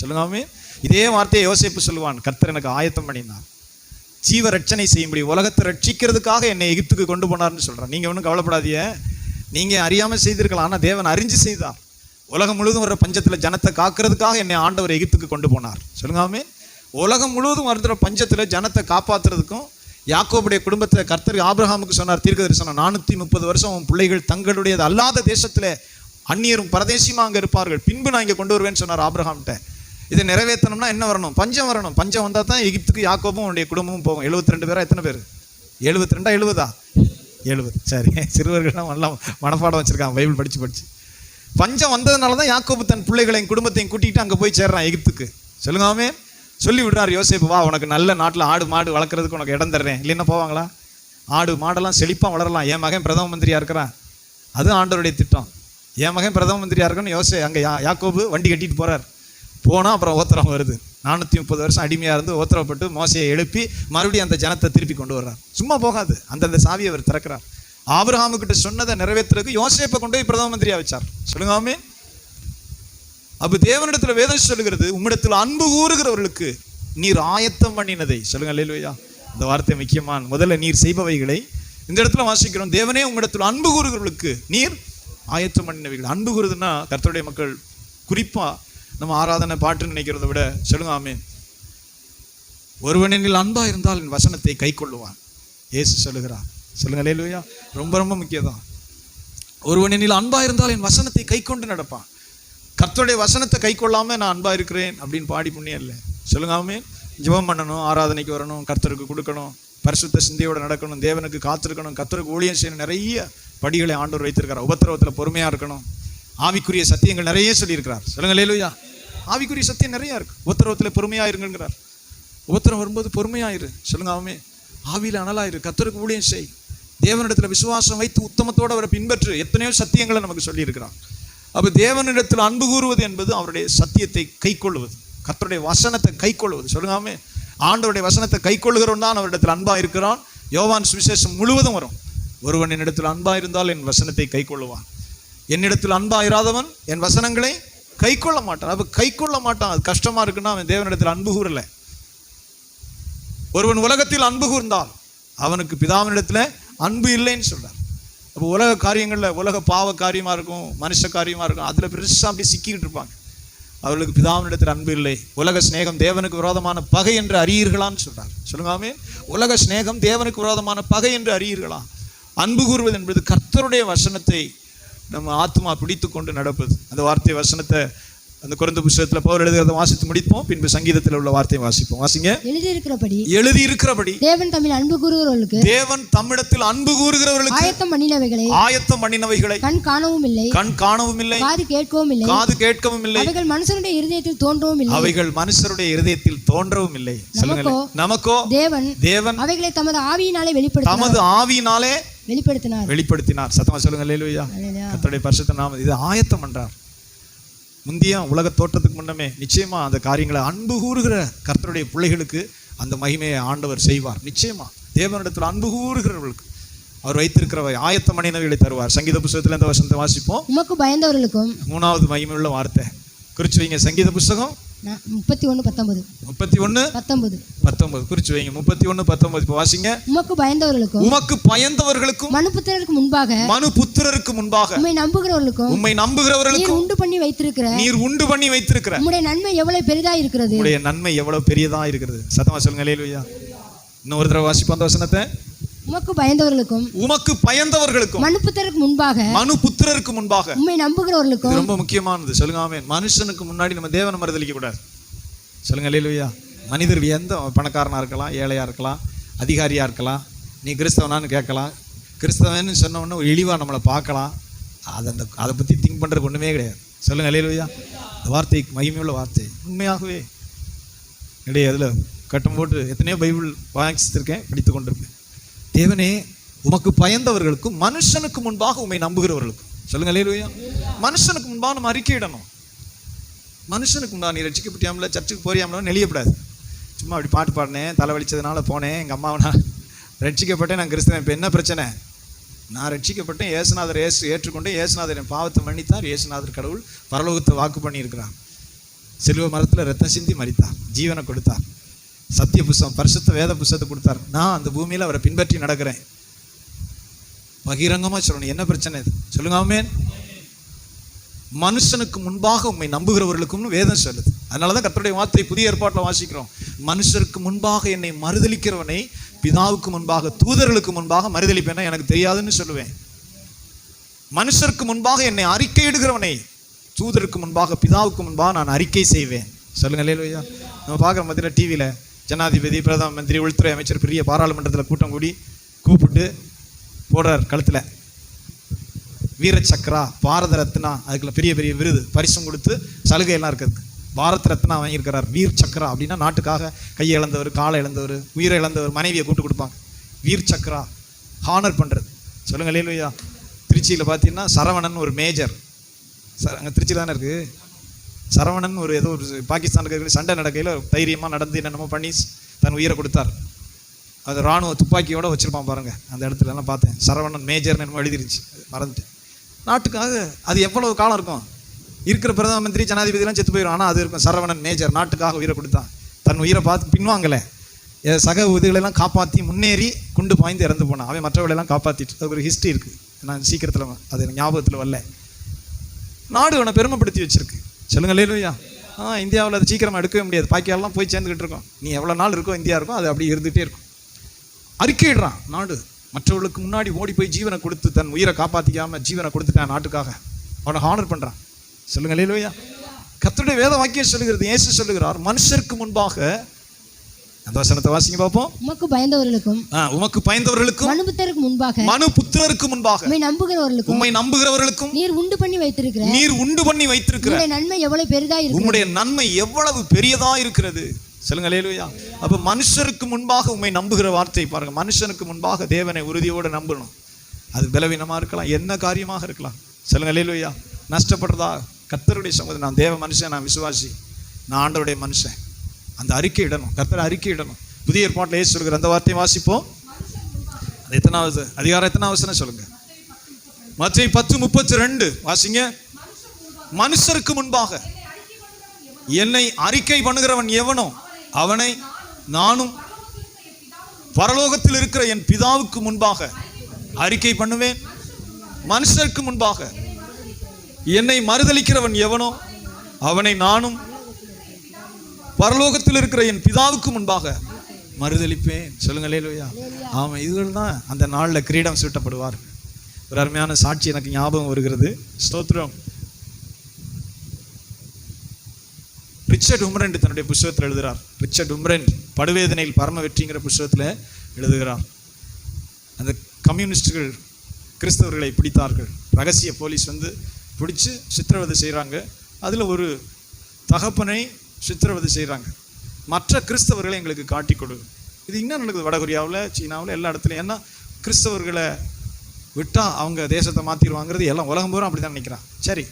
சொல்லுங்க இதே வார்த்தையை யோசேப்பு சொல்லுவான். கர்த்தர் எனக்கு ஆயத்தம் பண்ணினார். ஜீவ ரட்சனை செய்யும்படி உலகத்தை ரட்சிக்கிறதுக்காக என்னை எகிப்துக்கு கொண்டு போனார்னு சொல்கிறான் நீங்கள் ஒன்றும் கவலைப்படாதீங்க. நீங்கள் அறியாமல் செய்திருக்கலாம் ஆனால் தேவன் அறிஞ்சு செய்தார். உலகம் முழுவதும் வர பஞ்சத்தில் ஜனத்தை காக்கிறதுக்காக என்னை ஆண்டவர் எகிப்துக்கு கொண்டு போனார். சொல்லுங்காமே உலகம் முழுவதும் வருகிற பஞ்சத்தில் ஜனத்தை காப்பாத்துறதுக்கும் யாக்கோபுடைய குடும்பத்தில் கர்த்தர் ஆபிரஹாமுக்கு சொன்னார் தீர்க்க தரிசனம் நானூற்றி முப்பது வருஷம் உன் பிள்ளைகள் தங்களுடையது அல்லாத தேசத்தில் அந்நியரும் பரதேசியமாக அங்கே இருப்பார்கள். பின்பு நான் இங்கே கொண்டு வருவேன்னு சொன்னார் ஆபிரஹாம்கிட்ட இதை நிறைவேற்றணும்னா என்ன வரணும்? பஞ்சம் வரணும். பஞ்சம் வந்தால் தான் எகிப்துக்கு யாக்கோபும் அவனுடைய குடும்பமும் போகும். 72 ரெண்டு பேரா எத்தனை பேர்? எழுபத்தி ரெண்டா எழுபதா எழுபது சரி சிறுவர்கள்லாம் நல்லா மனப்பாடம் வச்சுருக்காங்க பைபிள் படித்து படித்து பஞ்சம் வந்ததுனால தான் யாக்கோபு தன் பிள்ளைகளையும் குடும்பத்தையும் கூட்டிகிட்டு அங்கே போய் சேர்றான் எகிப்துக்கு. சொல்லுங்காமே சொல்லி விடுறார் யோசிப்பு வா உனக்கு நல்ல நாட்டில் ஆடு மாடு வளர்க்குறதுக்கு உனக்கு இடம் தர்றேன். இல்லைன்னா போவாங்களா? ஆடு மாடெல்லாம் செழிப்பாக வளரலாம். என் மகன் பிரதம மந்திரியாக இருக்கிறான். அது ஆண்டவருடைய திட்டம். என் மகன் பிரதம மந்திரியாக இருக்கணும்னு யோசை அங்கே யா யாக்கோபு வண்டி கட்டிட்டு போகிறார் போனால் அப்புறம் ஓத்திரம் வருது. நானூற்றி முப்பது வருஷம் அடிமையாக இருந்து ஓத்திரப்பட்டு மோசையை எழுப்பி மறுபடியும் அந்த ஜனத்தை திருப்பி கொண்டு வர்றார். சும்மா போகாது. அந்தந்த சாவியை அவர் திறக்கிறார். ஆபிரகாமுக்கிட்ட சொன்னதை நிறைவேற்றுறதுக்கு யோசேப்பை கொண்டு போய் பிரதம மந்திரியா வச்சார். சொல்லுங்க ஆமே அப்ப தேவனிடத்துல வேதம் சொல்லுகிறது உம்மிடத்தில் அன்பு கூறுகிறவர்களுக்கு நீர் ஆயத்தம் பண்ணினதை. சொல்லுங்க இல்லையா இந்த வார்த்தை முக்கியமான முதல்ல நீர் செய்பவைகளை இந்த இடத்துல வாசிக்கிறோம். தேவனே உம்மிடத்தில் அன்பு கூறுகிறவர்களுக்கு நீர் ஆயத்தம் பண்ணினவைகள். அன்பு கூறுதுன்னா கர்த்தருடைய மக்கள் குறிப்பா நம்ம ஆராதனை பாட்டுன்னு நினைக்கிறத விட சொல்லுங்க ஆமே ஒருவனில் அன்பா இருந்தால் என் வசனத்தை கை கொள்ளுவான் ஏசு சொல்லுகிறார். சொல்லுங்க லேலுயா ரொம்ப ரொம்ப முக்கியம் ஒருவனில் அன்பாக இருந்தால் என் வசனத்தை கை கொண்டு நடப்பான். கர்த்தருடைய வசனத்தை கை கொள்ளாமல் நான் அன்பாக இருக்கிறேன் அப்படின்னு பாடி புண்ணியம் இல்லை. சொல்லுங்காமே ஆமென். ஜெபம் பண்ணணும் ஆராதனைக்கு வரணும் கர்த்தருக்கு கொடுக்கணும் பரிசுத்த சிந்தையோட நடக்கணும் தேவனுக்கு காத்திருக்கணும் கர்த்தருக்கு ஊழியம் செய்யணும் நிறைய படிகளை ஆண்டோர் வைத்திருக்கிறார். உபத்திரவத்தில் பொறுமையாக இருக்கணும். ஆவிக்குரிய சத்தியங்கள் நிறைய சொல்லியிருக்கிறார். சொல்லுங்கள் லேலுயா ஆவிக்குரிய சத்தியம் நிறையா இருக்கு. உபத்திரவத்தில் பொறுமையாக இருங்கிறார் உபத்திரம் வரும்போது பொறுமையாயிரு சொல்லுங்க ஆமே அனலாயிரு கத்தருக்கு ஊழியம் செய். தேவனிடத்தில் விசுவாசம் வைத்து உத்தமத்தோட அவரை பின்பற்று எத்தனையோ சத்தியங்களை நமக்கு சொல்லியிருக்கிறான். அப்போ தேவனிடத்தில் அன்பு கூறுவது என்பது அவருடைய சத்தியத்தை கைக்கொள்வது கத்தருடைய வசனத்தை கைக்கொள்வது. சொல்லுங்காமே ஆண்டவருடைய வசனத்தை கைக்கொள்கிறவன் தான் அவரிடத்தில் அன்பாக இருக்கிறான். யோவான் சுவிசேஷம் முழுவதும் வரும். ஒருவன் என்னிடத்தில் அன்பா இருந்தால் என் வசனத்தை கைக்கொள்ளுவான். என்னிடத்தில் அன்பாயிராதவன் என் வசனங்களை கை கொள்ள மாட்டான். அப்ப கை கொள்ள மாட்டான். அது கஷ்டமா இருக்குன்னா அவன் தேவனிடத்தில் அன்பு கூறல. ஒருவன் உலகத்தில் அன்பு கூர்ந்தால் அவனுக்கு பிதாவினிடத்தில் அன்பு இல்லைன்னு சொல்கிறார் அப்போ உலக காரியங்களில் உலக பாவ காரியமாக இருக்கும் மனுஷ காரியமாக இருக்கும் அதில் பெருசாக அப்படி சிக்கிக்கிட்டு இருப்பாங்க. அவர்களுக்கு பிதாவினிடத்தில் அன்பு இல்லை. உலக ஸ்நேகம் தேவனுக்கு விரோதமான பகை என்று அறியீர்களான்னு சொல்கிறார் சொல்லுங்காமே உலக ஸ்நேகம் தேவனுக்கு விரோதமான பகை என்று அறியீர்களா? அன்பு கூறுவது என்பது கர்த்தருடைய வசனத்தை நம்ம ஆத்மா பிடித்து கொண்டு நடப்பது. அந்த வார்த்தை வசனத்தை அந்த குறைந்த புஸ்தகத்தில் பவுல் எழுதுகிறத வாசித்து முடிப்போம். பின்பு சங்கீதத்தில் உள்ள வார்த்தையை வாசிப்போம். வாசிங்க. எழுதியிருக்கிறபடி எழுதி இருக்கிறபடி தேவன் தமிழ் அன்பு கூறுகிறவர்களுக்கு தேவன் தம்மிடத்தில் அன்பு கூறுகிறவர்களுக்கு ஆயத்தம் பண்ணினவைகளை ஆயத்தம் பண்ணினவைகளை கண் காணவும் இல்லை. கண் காணவும் இல்லை. காது கேட்கவும் இல்லை. காது கேட்கவும் இல்லை. அவைகள் மனுஷனுடைய இருதயத்தில் தோன்றவும் இல்லை. அவைகள் மனுஷருடைய இருதயத்தில் தோன்றவும் இல்லை. சொல்லுங்களேன். நமக்கோ? தேவன் தேவன் அவைகளை தமது ஆவியினாலே வெளிப்படுத்த தமது ஆவியினாலே வெளிப்படுத்தினார். வெளிப்படுத்தினார். சத்தமா சொல்லுங்க அல்லேலூயா. கர்த்தருடைய பரிசுத்த நாமம் இது ஆயத்தம் பண்றார். முந்திய உலக தோற்றத்துக்கு முன்னமே நிச்சயமா அந்த காரியங்களை அன்பு கூறுகிற கர்த்தருடைய பிள்ளைகளுக்கு அந்த மகிமையை ஆண்டவர் செய்வார். நிச்சயமா. தேவனிடத்தில் அன்பு கூறுகிறவர்களுக்கு. அவர் வைத்திருக்கிறவை ஆயத்த மணினவைகளை தருவார். சங்கீத புஸ்தகத்தில் இந்த வசனத்தை வாசிப்போம். உமக்கு பயந்தவர்களுக்கும் மூணாவது மகிமையுள்ள வார்த்தை. குறிச்சு வைங்க. சங்கீத புஸ்தகம் முப்பத்தி ஒன்று பத்தொன்பது. முப்பத்தி ஒன்று பத்தொன்பது. பத்தொன்பது. குறிச்சு வைங்க. முப்பத்தி ஒன்று பத்தொன்பது. இப்போ வாசிங்க. உமக்கு பயந்தவர்களுக்கும் உமக்கு பயந்தவர்களுக்கும் மனுபுத்திரருக்கு முன்பாக மனு புத்திரருக்கு முன்பாக உம்மை நம்புகிறவர்களுக்கும் உம்மை நம்புகிறவர்களுக்கும் உண்டு பண்ணி வைத்திருக்கிற நீர் உண்டு பண்ணி வைத்திருக்கிற. நன்மை எவ்வளவு பெரிதா இருக்கிறது? உங்களுடைய நன்மை எவ்வளவு பெரியதா இருக்கிறது? சத்தமா சொல்லுங்க. அல்லேலூயா இன்னும் ஒரு தடவை வாசிப்போம் அந்த வசனத்தை. உமக்கு பயந்தவர்களுக்கும் உமக்கு பயந்தவர்களுக்கும் மனுபுத்திரருக்கு முன்பாக மனு புத்திரருக்கு முன்பாக. உம்மை நம்புகிறவர்களுக்கும் ரொம்ப முக்கியமானது. சொல்லுங்க ஆமென். மனுஷனுக்கு முன்னாடி நம்ம தேவனை மறுதலிக்க கூடாது. சொல்லுங்க அல்லேலூயா மனிதர் எந்த பணக்காரனா இருக்கலாம் ஏழையா இருக்கலாம் அதிகாரியா இருக்கலாம் நீ கிறிஸ்தவனான்னு கேட்கலாம். கிறிஸ்தவன்னு சொன்ன உடனே ஒரு இழிவா நம்மளை பார்க்கலாம். அதை அந்த அதை பத்தி திங்க் பண்றதுக்கு ஒண்ணுமே கிடையாது. சொல்லுங்க அல்லேலூயா இந்த வார்த்தை மகிமையுள்ள வார்த்தை. உண்மையாகவே. இடையே அதில் கட்டம் போட்டு எத்தனையோ பைபிள் வாசித்திருக்கேன் படித்து கொண்டிருப்பேன். தேவனே உமக்கு பயந்தவர்களுக்கும் மனுஷனுக்கு முன்பாக உம்மை நம்புகிறவர்களுக்கும். சொல்லுங்க லேலுயா மனுஷனுக்கு முன்பாக நம்ம அறிக்கையிடணும் மனுஷனுக்கு முன்பாக நீ ரட்சிக்கப்பட்டியாமல சர்ச்சுக்கு போறியாமல நெளியப்படாது. சும்மா அப்படி பாட்டு பாடினேன் தலைவலிச்சதுனால போனேன் எங்கள் அம்மாவை நான் ரட்சிக்கப்பட்டேன் நான் கிறிஸ்தவன். இப்போ என்ன பிரச்சனை? நான் ரட்சிக்கப்பட்டேன் ஏசுநாதர் ஏசு ஏற்றுக்கொண்டேன் ஏசுநாதர் என் பாவத்தை மன்னித்தார் ஏசுநாதர் கடவுள் பரலோகத்தை வாக்கு பண்ணியிருக்கிறார். செல்வ மரத்தில் ரத்தம் சிந்தி மறித்தார் ஜீவனை கொடுத்தார். சத்திய புஸ்தகம் பரிசுத்த வேத புஸ்தகத்தை கொடுத்தார். நான் அந்த பூமியில் அவரை பின்பற்றி நடக்கிறேன். பகிரங்கமா சொல்லணும். என்ன பிரச்சனை இது? சொல்லுங்க ஆமென். மனுஷனுக்கு முன்பாக உண்மை நம்புகிறவர்களுக்கும் வேதம் சொல்லுது. அதனால தான் கத்தருடைய வார்த்தை புதிய ஏற்பாட்டில் வாசிக்கிறோம். மனுஷருக்கு முன்பாக என்னை மறுதளிக்கிறவனை பிதாவுக்கு முன்பாக தூதர்களுக்கு முன்பாக மறுதளிப்பேன்னா எனக்கு தெரியாதுன்னு சொல்லுவேன். மனுஷருக்கு முன்பாக என்னை அறிக்கையிடுகிறவனை தூதருக்கு முன்பாக பிதாவுக்கு முன்பாக நான் அறிக்கை செய்வேன். சொல்லுங்க இல்லையா நம்ம பார்க்குற மத்தியில் டிவியில் ஜனாதிபதி பிரதம மந்திரி உள்துறை அமைச்சர் பெரிய பாராளுமன்றத்தில் கூட்டம் கூடி கூப்பிட்டு போடுறார் கழுத்தில். வீர சக்ரா பாரத ரத்னா அதுக்குள்ள பெரிய பெரிய விருது பரிசும் கொடுத்து சலுகையெல்லாம் இருக்குது பாரத் ரத்னா வாங்கியிருக்கிறார். வீர் சக்ரா அப்படின்னா நாட்டுக்காக கையை இழந்தவர் காலை இழந்தவர் உயிரை இழந்தவர் மனைவியை கூட்டு கொடுப்பாங்க. வீர் சக்ரா ஹானர் பண்ணுறது சொல்லுங்க இல்லையா திருச்சியில் பார்த்தீங்கன்னா சரவணன் ஒரு மேஜர் சார் அங்கே திருச்சி தானே இருக்குது சரவணன் ஒரு ஏதோ ஒரு பாகிஸ்தானுக்கு சண்டை நடக்கையில் தைரியமாக நடந்து என்னென்னமோ பண்ணி தன் உயிரை கொடுத்தார். அது ராணுவ துப்பாக்கியோடு வச்சிருப்பான் பாருங்கள் அந்த இடத்துலலாம் பார்த்தேன். சரவணன் மேஜர்னு என்னமோ எழுதிருச்சு மறந்துட்டேன். நாட்டுக்காக அது எவ்வளவு காலம் இருக்கும்? இருக்கிற பிரதம மந்திரி ஜனாதிபதிலாம் செத்து போயிடும் ஆனால் அது இருக்கும். சரவணன் மேஜர் நாட்டுக்காக உயிரை கொடுத்தான். தன் உயிரை பார்த்து பின்வாங்கலை. சக உதவிகளெல்லாம் காப்பாற்றி முன்னேறி குண்டு பாய்ந்து இறந்து போனான். அவன் மற்றவர்களெல்லாம் காப்பாற்றிட்டு அது ஒரு ஹிஸ்ட்ரி இருக்குது நான் சீக்கிரத்தில் அது எனக்கு ஞாபகத்தில் வரல. நாடு அவனை பெருமைப்படுத்தி வச்சுருக்கு. சொல்லுங்க இல்லையா ஆ இந்தியாவில் அது சீக்கிரமாக எடுக்கவே முடியாது. பாக்கியாலாம் போய் சேர்ந்துக்கிட்டு இருக்கோம். நீ எவ்வளோ நாள் இருக்கோ இந்தியா இருக்கோ அது அப்படி இருந்துகிட்டே இருக்கும். அறிக்கையிடுறான் நாடு. மற்றவர்களுக்கு முன்னாடி ஓடி போய் ஜீவனை கொடுத்து தன் உயிரை காப்பாற்றிக்காமல் ஜீவனை கொடுத்துட்டான் நாட்டுக்காக. அவனை ஹானர் பண்ணுறான் சொல்லுங்க இல்லையா கர்த்தருடைய வேத வாக்கியம் சொல்லுகிறது ஏசு சொல்லுகிறார் மனுஷருக்கு முன்பாக அந்த வசனத்தை வாசிங்க பார்ப்போம். உமக்கு பயந்தவர்களுக்கும் உமக்கு பயந்தவர்களுக்கும் மனுபுத்தருக்கு முன்பாக மனு புத்திரருக்கு முன்பாக உம்மை நம்புகிறவர்களுக்கும் உம்மை நம்புகிறவர்களுக்கும் நீர் உண்டு பண்ணி வைத்திருக்கிற நீர் உண்டு பண்ணி வைத்திருக்கிற உம்முடைய நன்மை எவ்வளவு பெரிதா இருக்கு உம்முடைய நன்மை எவ்வளவு பெரியதா இருக்கிறது. சொல்லுங்க லேலுயா அப்ப மனுஷருக்கு முன்பாக உண்மை நம்புகிற வார்த்தை பாருங்க. மனுஷனுக்கு முன்பாக தேவனை உறுதியோடு நம்பணும். அது பலவீனமா இருக்கலாம் என்ன காரியமாக இருக்கலாம். சொல்லுங்க லேலுயா நஷ்டப்படுறதா? கர்த்தருடைய சம்மதம் நான் தேவ மனுஷன் நான் விசுவாசி. நான் ஆண்டவருடைய மனுஷன். அந்த அறிக்கை இடணும். கர்த்தர் அறிக்கை இடணும். புதிய ஏற்பாட்டில் ஏசு சொல்கிற அந்த வார்த்தையை வாசிப்போம். அது எத்தனாவது அதிகாரம் எத்தனாவது வசனம் சொல்லுங்க. மத்திய பத்து முப்பத்தி ரெண்டு வாசிங்க. மனுஷருக்கு முன்பாக என்னை அறிக்கை பண்ணுகிறவன் எவனோ அவனை நானும் பரலோகத்தில் இருக்கிற என் பிதாவுக்கு முன்பாக அறிக்கை பண்ணுவேன். மனுஷருக்கு முன்பாக என்னை மறுதலிக்கிறவன் எவனோ அவனை நானும் பரலோகத்தில் இருக்கிற என் பிதாவுக்கு முன்பாக மறுதலிப்பேன் சொல்லுங்க லேலுயா ஆமா இதுகள் தான் அந்த நாளில் கிரீடம் சூட்டப்படுவார். ஒரு அருமையான சாட்சி எனக்கு ஞாபகம் வருகிறது. ஸ்தோத்திரம். ரிச்சர்ட் உம்ரண்ட் தன்னுடைய புஸ்தகத்தில் எழுதுகிறார் ரிச்சர்ட் உம்ரண்ட் படுவேதனையில் பரம வெற்றிங்கிற புஸ்தகத்தில் எழுதுகிறார். அந்த கம்யூனிஸ்டுகள் கிறிஸ்தவர்களை பிடித்தார்கள். ரகசிய போலீஸ் வந்து பிடிச்சு சித்திரவதை செய்கிறாங்க அதில் ஒரு தகப்பனை சித்திரவதை செய்கிறாங்க மற்ற கிறிஸ்தவர்களை எங்களுக்கு காட்டி கொடு. இது இன்னும் நடக்குது வடகொரியாவில் சீனாவில் எல்லா இடத்துலையும்? ஏன்னா கிறிஸ்தவர்களை விட்டால் அவங்க தேசத்தை மாற்றிடுவாங்கிறது எல்லாம் உலகம் பூரா அப்படி தான் நினைக்கிறான். சரி.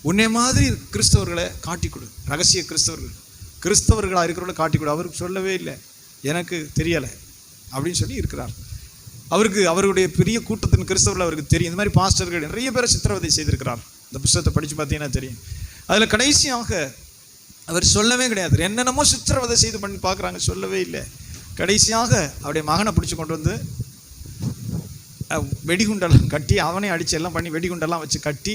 உன்னை மாதிரி கிறிஸ்தவர்களை காட்டி கொடு. ரகசிய கிறிஸ்தவர்கள். கிறிஸ்தவர்களாக இருக்கிறவங்கள காட்டி கொடு. அவருக்கு சொல்லவே இல்லை. எனக்கு தெரியலை. அப்படின்னு சொல்லி இருக்கிறார். அவருக்கு அவருடைய பெரிய கூட்டத்தின் கிறிஸ்தவர்கள் அவருக்கு தெரியும். இந்த மாதிரி பாஸ்டர்கள் நிறைய பேரை சித்திரவதை செய்திருக்கிறார். இந்த புஸ்தகத்தை படித்து பார்த்தீங்கன்னா தெரியும். அதில் கடைசியாக அவர் சொல்லவே கிடையாது. என்னென்னமோ சித்திரவதை செய்து பண்ணி பார்க்குறாங்க. சொல்லவே இல்லை. கடைசியாக அவருடைய மகனை பிடிச்சி கொண்டு வந்து வெடிகுண்டெல்லாம் கட்டி அவனே அடித்து எல்லாம் பண்ணி வெடிகுண்டெல்லாம் வச்சு கட்டி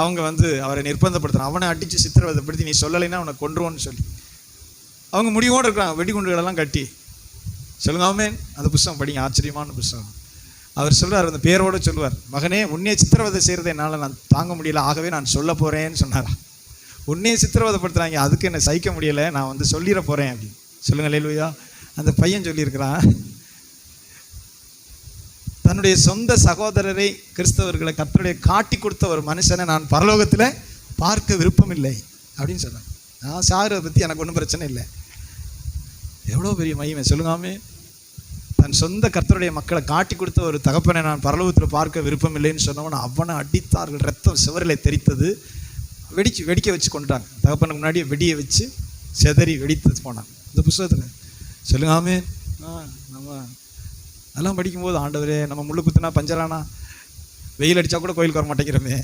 அவங்க வந்து அவரை நிர்பந்தப்படுத்துகிறான் அவனை அடித்து சித்திரவதைப்படுத்தி நீ சொல்லலைன்னா அவனை கொன்றுவோன்னு சொல்லி. அவங்க முடிவோடு இருக்கிறாங்க. வெடிகுண்டுகளெல்லாம் கட்டி. சொல்லுங்க அந்த புஸ்தகம் படிங்க. ஆச்சரியமான புஸ்தகம். அவர் சொல்கிறார் அந்த பேரோட சொல்லுவார் மகனே உன்னே சித்திரவதை செய்கிறத என்னால் நான் தாங்க முடியல. ஆகவே நான் சொல்ல போகிறேன்னு சொன்னாரா? உன்னே சித்திரவதைப்படுத்துறாங்க. அதுக்கு என்ன சகிக்க முடியலை. நான் வந்து சொல்லிட போகிறேன் அப்படின்னு. சொல்லுங்கள் லேலுயா அந்த பையன் சொல்லியிருக்கிறான். தன்னுடைய சொந்த சகோதரரை கிறிஸ்தவர்களை கத்தருடைய காட்டி கொடுத்த ஒரு மனுஷனை நான் பரலோகத்தில் பார்க்க விருப்பமில்லை அப்படின்னு சொன்னான் நான் சாரை பற்றி எனக்கு ஒன்றும் பிரச்சனை இல்லை. எவ்வளோ பெரிய மகிமை. சொல்லுங்காமே தன் சொந்த கர்த்தருடைய மக்களை காட்டி கொடுத்த ஒரு தகப்பனை நான் பரலோகத்தில் பார்க்க விருப்பம் இல்லைன்னு சொன்னவன் அவனை அடித்தார்கள். ரத்தம் சுவரில் தெரித்தது வெடிச்சு வெடிக்க வச்சு கொண்டுட்டாங்க தகப்பனுக்கு முன்னாடியே வெடியை வச்சு செதறி வெடித்து போனான் இந்த புஸ்தகத்தில் சொல்லுங்காமே ஆ நம்ம அதெல்லாம் படிக்கும்போது ஆண்டவரே நம்ம முள்ளு குத்துனா பஞ்சரானா? வெயில் அடித்தா கூட கோயிலுக்கு வர மாட்டேங்கிறோமே.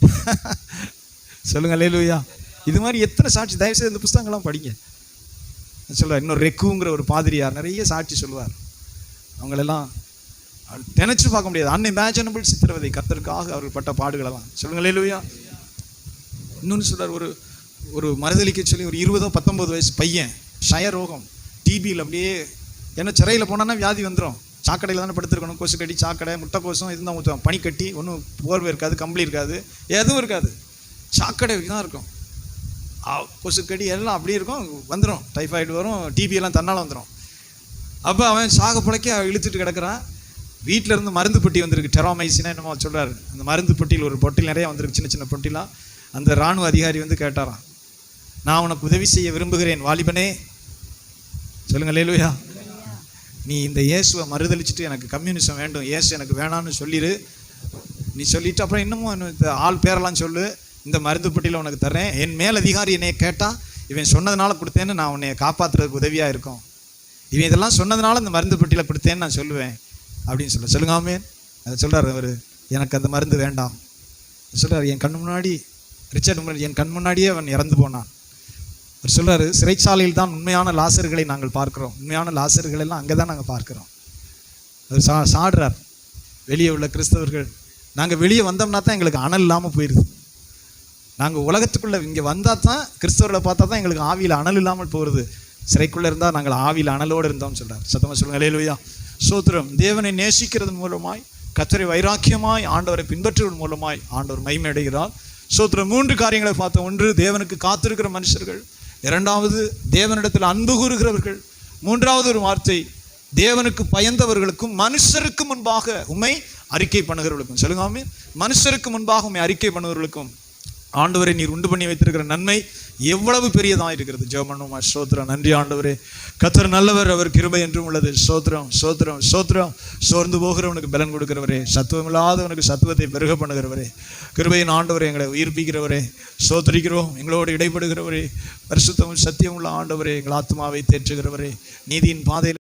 [laughs] சொல்லுங்க லேலுயா இது மாதிரி எத்தனை சாட்சி தயவுசெய்து இந்த புஸ்தகங்கள்லாம் படிங்க. சொல்லுவார் இன்னும் ரெக்குங்கிற ஒரு பாதிரியார் நிறைய சாட்சி சொல்லுவார். அவங்களெல்லாம் நினைச்சு பார்க்க முடியாது. அன்இமேஜினபிள் சித்திரவதை கர்த்தருக்காக அவர்கள் பட்ட பாடுகளெல்லாம். சொல்லுங்க லேலுயா இன்னொன்று சொல்கிறார் ஒரு ஒரு மறுதளிக்க சொல்லி ஒரு இருபதோ பத்தொம்பது வயசு பையன் ஷயரோகம் டிபியில் அப்படியே ஏன்னா சிறையில் போனான்னா வியாதி வந்துடும் சாக்கடையில் தானே படுத்துருக்கணும். கொசு கட்டி சாக்கடை முட்டைக்கோசம் இதுதான் ஊற்றுவான் பனி கட்டி ஒன்றும் போர்வை இருக்காது கம்பளி இருக்காது எதுவும் இருக்காது. சாக்கடை தான் இருக்கும். கொசு கொசுக்கடி எல்லாம் அப்படியே இருக்கும் வந்துடும் டைஃபாய்டு வரும் டிபி எல்லாம் தன்னால் வந்துடும் அப்போ அவன் சாக புழைக்க இழுத்துட்டு கிடக்குறான். வீட்டில் இருந்து மருந்து பொட்டி வந்திருக்கு. டெராமைசினா என்னமோ சொல்கிறார் அந்த மருந்து பொட்டியில் ஒரு பொட்டில் நிறையா வந்திருக்கு சின்ன சின்ன பொட்டிலாம். அந்த இராணுவ அதிகாரி வந்து கேட்டாராம் நான் உனக்கு உதவி செய்ய விரும்புகிறேன் வாலிபனே. சொல்லுங்க லேலுயா நீ இந்த இயேசுவை மறுதளிச்சுட்டு எனக்கு கம்யூனிசம் வேண்டும் இயேசு எனக்கு வேணான்னு சொல்லிடு நீ சொல்லிட்டு அப்புறம் இன்னமும் இந்த ஆள் பேரெல்லாம் சொல்லு. இந்த மருந்து பெட்டியில் உனக்கு தர்றேன். என் மேல் அதிகாரி என்னை கேட்டால் இவன் சொன்னதுனால கொடுத்தேன்னு நான் உன்னை காப்பாற்றுறதுக்கு உதவியாக இருக்கும். இவன் இதெல்லாம் சொன்னதுனால இந்த மருந்து பெட்டியில் கொடுத்தேன்னு நான் சொல்லுவேன். அப்படின்னு சொல்ல சொல்லுங்காமே அதை சொல்கிறார் அவர் எனக்கு அந்த மருந்து வேண்டாம். சொல்கிறார் என் கண்ணு முன்னாடி ரிச்சர்ட் முன்னாடி என் கண் முன்னாடியே அவன் இறந்து போனான். அவர் சொல்கிறாரு சிறைச்சாலையில் தான் உண்மையான லாசர்களை நாங்கள் பார்க்கிறோம். உண்மையான லாசர்கள் எல்லாம் அங்கே தான் நாங்கள் பார்க்குறோம். அவர் சா சாடுறார். வெளியே உள்ள கிறிஸ்தவர்கள் நாங்கள் வெளியே வந்தோம்னா தான் எங்களுக்கு அனல் இல்லாமல் போயிடுது நாங்கள் உலகத்துக்குள்ளே இங்கே வந்தால் தான் கிறிஸ்தவர்களை பார்த்தா தான் எங்களுக்கு ஆவியில் அனல் இல்லாமல் போகிறது சிறைக்குள்ளே இருந்தால் நாங்கள் ஆவியில் அனலோடு இருந்தோம்னு சொல்கிறார் சத்தமாக சொல்லுங்கள் லேலுயா சோத்திரம் தேவனை நேசிக்கிறதன் மூலமாய் கத்தரை வைராக்கியமாய் ஆண்டவரை பின்பற்றுவதன் மூலமாய் ஆண்டவர் மைமடைகிறார் அடைகிறார் சோத்திரம் மூன்று காரியங்களை பார்த்தோம் ஒன்று தேவனுக்கு காத்திருக்கிற மனுஷர்கள். இரண்டாவது தேவனிடத்தில் அன்பு கூறுகிறவர்கள். மூன்றாவது ஒரு வார்த்தை தேவனுக்கு பயந்தவர்களுக்கும் மனுஷருக்கு முன்பாக உண்மை அறிக்கை பண்ணுகிறவர்களுக்கும். சொல்லுங்க மனுஷருக்கு முன்பாக உண்மை அறிக்கை பண்ணுவர்களுக்கும் ஆண்டவரை நீர் உண்டு பண்ணி வைத்திருக்கிற நன்மை எவ்வளவு பெரியதாக இருக்கிறது. ஜெபமனுமா ஸ்தோத்திரம். நன்றி ஆண்டவரே. கத்தர் நல்லவர் அவர் கிருபை என்றும் உள்ளது. ஸ்தோத்திரம் ஸ்தோத்திரம் ஸ்தோத்திரம். சோர்ந்து போகிறவனுக்கு பலன் கொடுக்கிறவரே. சத்துவம் இல்லாதவனுக்கு சத்துவத்தை பெருக பண்ணுகிறவரே. கிருபையின் ஆண்டவரே எங்களை உயிர்ப்பிக்கிறவரே. சோத்தரிக்கிறோம் எங்களோடு இடைப்படுகிறவரே. பரிசுத்தமும் சத்தியம் உள்ள ஆண்டவரே. எங்கள் ஆத்மாவை தேற்றுகிறவரே. நீதியின் பாதையில்